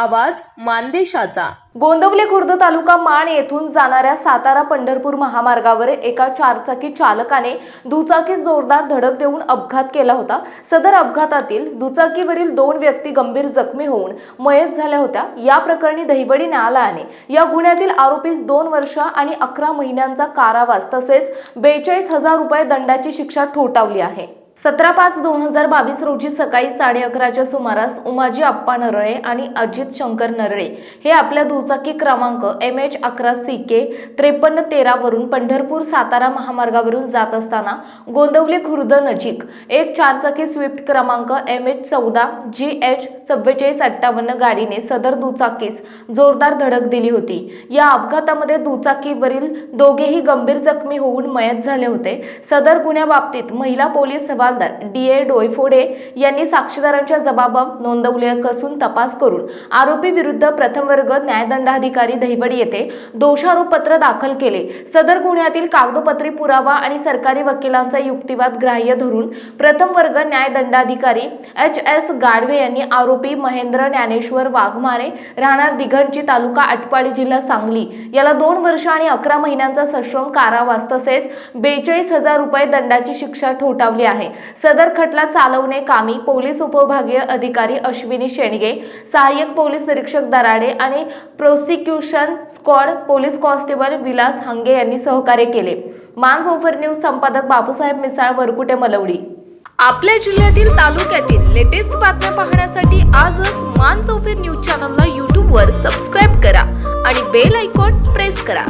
आवाज मानदेशाचा. गोंदवले खुर्द तालुका माण येथून जाणाऱ्या सातारा पंढरपूर महामार्गावर एका चारचाकी चालकाने दुचाकीस जोरदार धडक देऊन अपघात केला होता. सदर अपघातातील दुचाकीवरील दोन व्यक्ती गंभीर जखमी होऊन मयत झाल्या होत्या. या प्रकरणी दहिवडी न्यायालयाने या गुन्ह्यातील आरोपीस दोन वर्ष आणि अकरा महिन्यांचा कारावास तसेच बेचाळीस हजार रुपये दंडाची शिक्षा ठोठावली आहे. सतरा पाच दोन हजार बावीस रोजी सकाळी साडे अकराच्या सुमारास उमाजी आप्पा नरळे आणि अजित शंकर नरळे हे आपल्या दुचाकी क्रमांक एम एच अकरा सी के त्रेपन्न तेरावरून पंढरपूर सातारा महामार्गावरून जात असताना गोंदवले खुर्द नजीक एक चारचाकी स्विफ्ट क्रमांक एम एच चौदा जी एच चव्वेचाळीस अठ्ठावन्न गाडीने सदर दुचाकीस जोरदार धडक दिली होती. या अपघातामध्ये दुचाकीवरील दोघेही गंभीर जखमी होऊन मयत झाले होते. सदर गुन्ह्याबाबतीत महिला पोलीस सभा हवालदार डी ए डोयफोडे यांनी साक्षीदारांच्या जबाबात नोंदवले असून तपास करून आरोपी विरुद्ध प्रथम वर्ग न्यायदंडाधिकारी दहिवडी येथे दोषारोपपत्र दाखल केले. सदर गुन्ह्यातील कागदोपत्री पुरावा आणि सरकारी वकिलांचा युक्तिवाद ग्राह्य धरून प्रथम वर्ग न्यायदंडाधिकारी एच एस गाढवे यांनी आरोपी महेंद्र ज्ञानेश्वर वाघमारे राहणार दिघंची तालुका आटपाडी जिल्हा सांगली याला दोन वर्ष आणि अकरा महिन्यांचा सश्रम कारावास तसेच बेचाळीस हजार रुपये दंडाची शिक्षा ठोठावली आहे. सदर खटला चालवणे कामी पोलीस उपविभागीय अधिकारी अश्विनी शेणगे सहाय्यक पोलीस निरीक्षक दराडे आणि prosecution squad police constable Vilas Hange यांनी सहकार्य केले. मान्स ओव्हर न्यूज संपादक बापूसाहेब मिसाळ वरकुटे मलवडी. आपल्या जिल्ह्यातील तालुक्यातील लेटेस्ट बातम्या पाहण्यासाठी आजच मान चौफेर न्यूज चॅनलला यूट्यूबवर सबस्क्राईब करा आणि बेल आयकॉन प्रेस करा.